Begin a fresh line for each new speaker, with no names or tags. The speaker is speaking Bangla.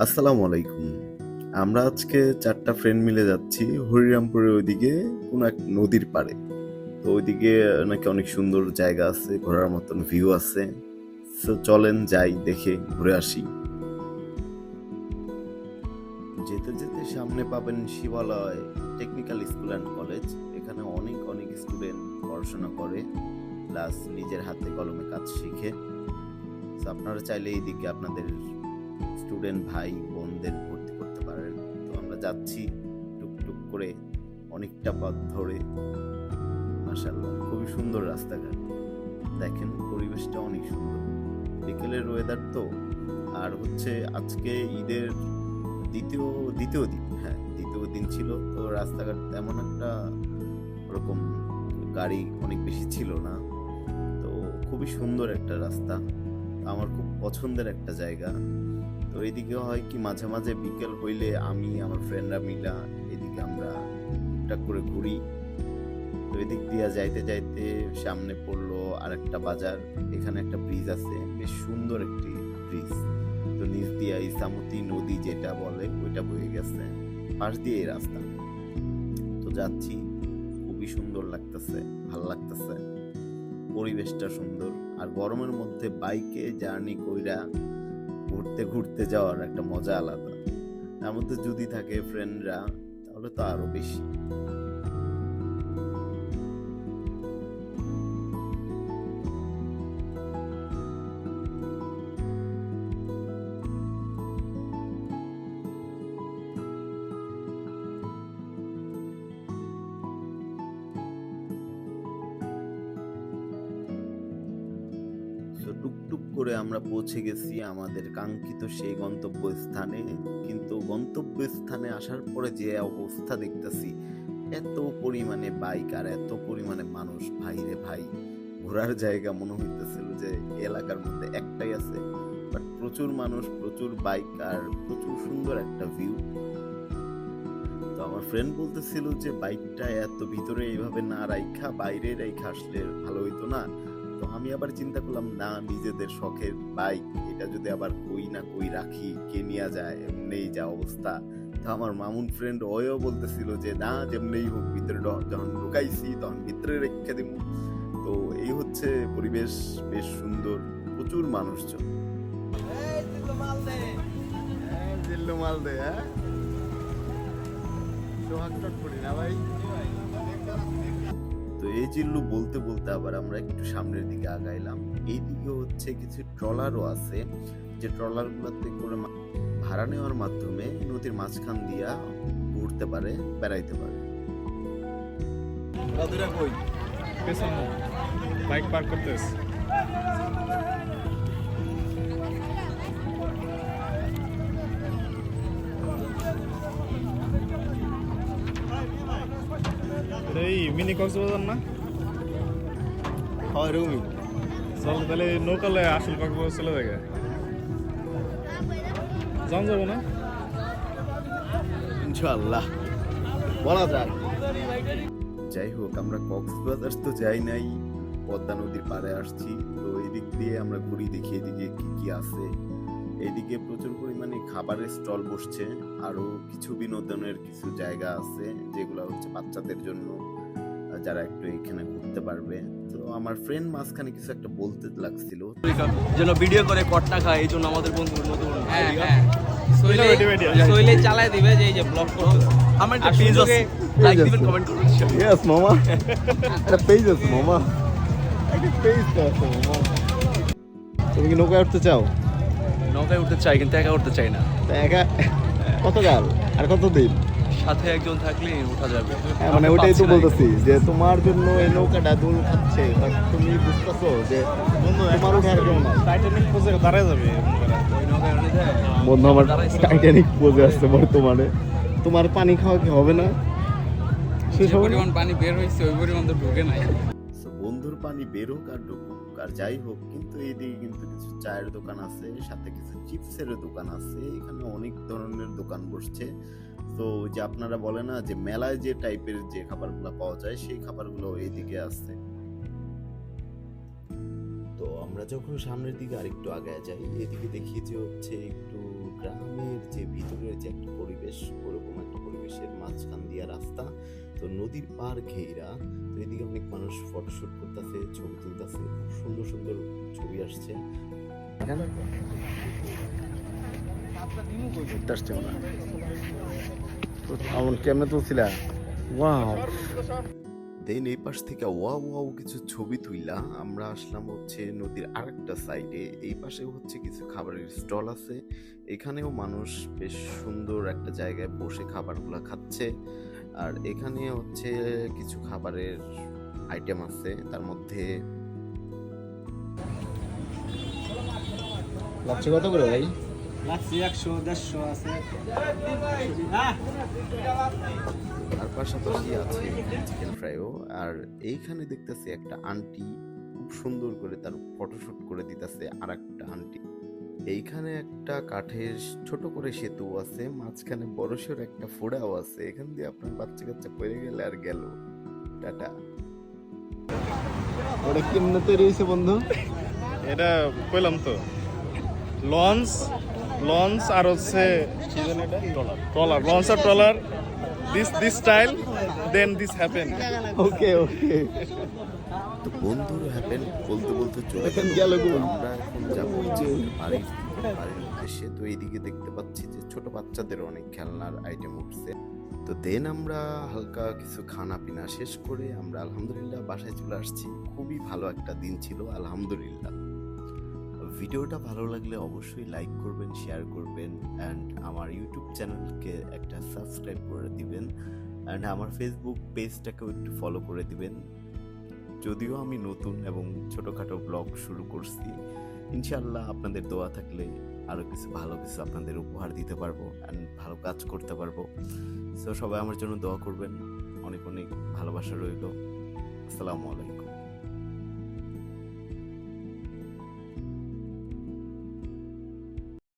আসসালামু আলাইকুম। আমরা আজকে চারটা ফ্রেন্ড মিলে যাচ্ছি হরিরামপুরের ওইদিকে কোনো এক নদীর পাড়ে। তো ওইদিকে নাকি অনেক সুন্দর জায়গা আছে, ঘোরার মতন ভিউ আছে। তো চলেন যাই, দেখে ঘুরে আসি। যেতে যেতে সামনে পাবেন Shibalaya technical school and college এখানে অনেক অনেক স্টুডেন্ট পড়াশোনা করে প্লাস নিজের হাতে কলমে কাজ শিখে। আপনারা চাইলে এইদিকে আপনাদের স্টুডেন্ট ভাই বোনদের ভর্তি করতে পারেন। তো আমরা যাচ্ছি টুকটুক করে অনেকটা পথ ধরে। মাসাল্লাহ খুবই সুন্দর রাস্তাঘাট। দেখেন পরিবেশটা অনেক সুন্দর। বিকেলের ওয়েদার তো, আর হচ্ছে আজকে ঈদের দ্বিতীয় দ্বিতীয় দিন হ্যাঁ দ্বিতীয় দিন ছিল। তো রাস্তাঘাট তেমন একটা ওরকম গাড়ি অনেক বেশি ছিল না। তো খুবই সুন্দর একটা রাস্তা। আমার খুব পছন্দের একটা জায়গা। তো এদিকে হয় কি, মাঝে মাঝে বিকেল হইলে আমি, আমার ফ্রেন্ডরা মিলা এদিকে আমরা টুকটাক করে ঘুরি। তো এদিক দিয়া যাইতে যাইতে সামনে পড়ল আর একটা বাজার, এখানে একটা ব্রিজ আছে, বেশ সুন্দর একটি ব্রিজ তো নিচ দিয়া ইসামতি নদী যেটা বলে, ওইটা বয়ে গেছে। পাশ দিয়ে এই রাস্তা। তো যাচ্ছি, খুবই সুন্দর লাগতেছে, ভালো লাগতেছে। পরিবেশটা সুন্দর, আর গরমের মধ্যে বাইকে জার্নি কইরা ঘুরতে ঘুরতে যাওয়ার একটা মজা আলাদা। তার মধ্যে যদি থাকে ফ্রেন্ডরা তাহলে তো আরও বেশি। টুকটুক করে আমরা পৌঁছে গেছি আমাদের কাঙ্ক্ষিত সেই গন্তব্য স্থানে কিন্তু গন্তব্য স্থানে আসার পরে যে অবস্থা দেখতেছি, এত পরিমাণে বাইক আর এত পরিমাণে মানুষ। ভাই রে ভাই, ঘোরার জায়গা মনে হইতেছিল যে এলাকার মধ্যে একটাই আছে। বাট প্রচুর মানুষ, প্রচুর বাইক আর প্রচুর সুন্দর একটা ভিউ। তো আমার ফ্রেন্ড বলতেছিল যে বাইকটা এত ভিতরে এইভাবে না রাইখা, বাইরে রাইখা আসলে ভালো হইতো না। তো আমি আবার চিন্তা করলাম না নিজেদের শখের বাইক এটা যদি আবার কই না কই রাখি কে নিয়ে যায়? এমনিই যা অবস্থা। তো আমার মামুন ফ্রেন্ড ওয়ও বলতেছিল যে না যেমনিই হোক ভিতরে যখন ঢুকাইছি তখন ভিতরে রেখে দিব তো এই হচ্ছে পরিবেশ বেশ সুন্দর প্রচুর মানুষজন। জিল্লু মাল দে। হ্যাঁ? না ভাই? তো এই জিল্লু বলতে বলতে আবার আমরা একটু সামনের দিকে আগাইলাম। এইদিকে হচ্ছে কিছু ট্রলারও আছে। যে ট্রলার গুলোতে করে ভাড়া নেওয়ার মাধ্যমে নদীর মাঝখান দিয়া ঘুরতে পারে বেড়াইতে পারে।
বাইক পার্ক করতেছ। এই মিনি কক্সবাজার না?
হয় রুমি
চল তাহলে নৌকালে আসল কক্সবাজার চলে যাবে যান যাব না?
ইনশাআল্লাহ। বলা যাক যাই হোক আমরা কক্সবাজার তো যাই নাই। পদ্মা নদীর পাড়ে আসছি। তো এদিক দিয়ে আমরা ঘুরি দেখি এদিকে কি কি আছে। এদিকে প্রচুর পরিমাণে খাবারের স্টল বসছে আরও কিছু বিনোদনের কিছু জায়গা আছে যেগুলো হচ্ছে বাচ্চাদের জন্য যারা একটু এখানে ঘুরতে পারবে। তো আমার ফ্রেন্ড মাঝখানে কিছু একটা বলতে লাগছিল।
যেন ভিডিও করে কটনা খায় এই জন্য আমাদের বন্ধু নতুন
হ্যাঁ হ্যাঁ। শৈলে
বেটি, বেটি, বেটি।
শৈলে চালায় দিবে যে এই যে ব্লগ করতে।
আমার একটা পেজ আছে। লাইক দিবেন কমেন্ট করবেন।
ইয়েস মামা। একটা পেজ আছে মামা। একটা পেজ আছে মামা। তুমি কি নৌকায় উঠতে চাও?
নৌকায় উঠতে চাই কিন্তু একা উঠতে চাই না।
তা একা কত গাল আর কত দিন?
সাথে একজন থাকলে ওঠা যাবে।
হ্যাঁ, মানে ওটাই তো বলতেছি যে তোমার জন্য এই নৌকাটা দোল খাচ্ছে বাট তুমি বুঝতেছো যে তোমার উঠার কেউ না।
টাইটানিক পোজে দাঁড়ায় যাবে
উঠে যায়।
বন্ধু আমার। টাইটানিক পোজে আসছে বর্তমানে। তোমার পানি খাওয়া কি হবে না?
যে পরিমাণ পানি বের হয়েছে ওই পরিমাণ তো ঢুকে নাই।
বন্ধুর পানি বেরোক আর ঢুকুক আর যাই হোক, কিন্তু এইদিকে কিন্তু কিছু চায়ের দোকান আছে, সাথে কিছু চিপসের দোকান আছে, এখানে অনেক ধরনের দোকান বসছে। তো যে আপনারা বলে না যে মেলায় যে টাইপের যে খাবারগুলো পাওয়া যায়, সেই খাবারগুলো এইদিকে আছে তো আমরা যখন সামনের দিকে আরেকটু আগে যাই, এদিকে দেখি যে হচ্ছে একটু গ্রামের যে ভিতরের যে একটা পরিবেশ ওরকম একটা পরিবেশের মাঝখান দিয়া রাস্তা। তো নদীর পার ঘেরা তো এদিকে অনেক মানুষ ফটোশুট করতেছে ছবি তুলতেছে। সুন্দর সুন্দর ছবি আসছে। আসছে আমন কেমনে তুলছিলা? ওয়াও দেন এই পাশ থেকে ওয়া ওয়াও কিছু ছবি তুইলা। আমরা আসলাম হচ্ছে নদীর আরেকটা সাইডে এই পাশে হচ্ছে কিছু খাবারের স্টল আছে। এখানেও মানুষ বেশ সুন্দর একটা জায়গায় বসে খাবারগুলো খাচ্ছে। আর এখানে হচ্ছে কিছু খাবারের আইটেম আছে। তার মধ্যে
লাগছে কত করে ভাই?
একশো দেড়শো আছে।
আর পাশাপাশি আছে চিকেন ফ্রাইও আর এইখানে দেখতেছি একটা আন্টি খুব সুন্দর করে তার ফটোশুট করে দিতেছে আর একটা আন্টি এইখানে একটা কাঠের ছোট করে সেতু আছে মাঝখানে বড়সড় একটা ফোড়াও আছে। এখান দিয়ে আপনার বাচ্চা কাচ্চা পড়ে গেলে আর গেল। টাটা।
ওটা কেমনে তৈরি হয়েছে বন্ধু?
এটা কইলাম তো লঞ্চ লঞ্চ আর হচ্ছে trawler. Launch R trawler this this style then this happen
okay okay
তো বন্ধুর হ্যাপেন বলতে বলতে চলে
এখন
গেল। আমরা এখন যাব যে বাড়ির বাড়ির উদ্দেশ্যে। তো এইদিকে দেখতে পাচ্ছি যে ছোট বাচ্চাদের অনেক খেলনার আইটেম উঠছে। তো দেন আমরা হালকা কিছু খানা পিনা শেষ করে আমরা আলহামদুলিল্লাহ বাসায় চলে আসছি। খুবই ভালো একটা দিন ছিল আলহামদুলিল্লাহ। ভিডিওটা ভালো লাগলে অবশ্যই লাইক করবেন শেয়ার করবেন অ্যান্ড আমার ইউটিউব চ্যানেলকে একটা সাবস্ক্রাইব করে দিবেন অ্যান্ড আমার ফেসবুক পেজটাকেও একটু ফলো করে দিবেন। যদিও আমি নতুন এবং ছোটোখাটো ব্লগ শুরু করছি ইনশাল্লাহ আপনাদের দোয়া থাকলে আরও কিছু, ভালো কিছু আপনাদের উপহার দিতে পারব অ্যান্ড ভালো কাজ করতে পারব। সো সবাই আমার জন্য দোয়া করবেন। অনেক অনেক ভালোবাসা রইল। আসসালামু আলাইকুম।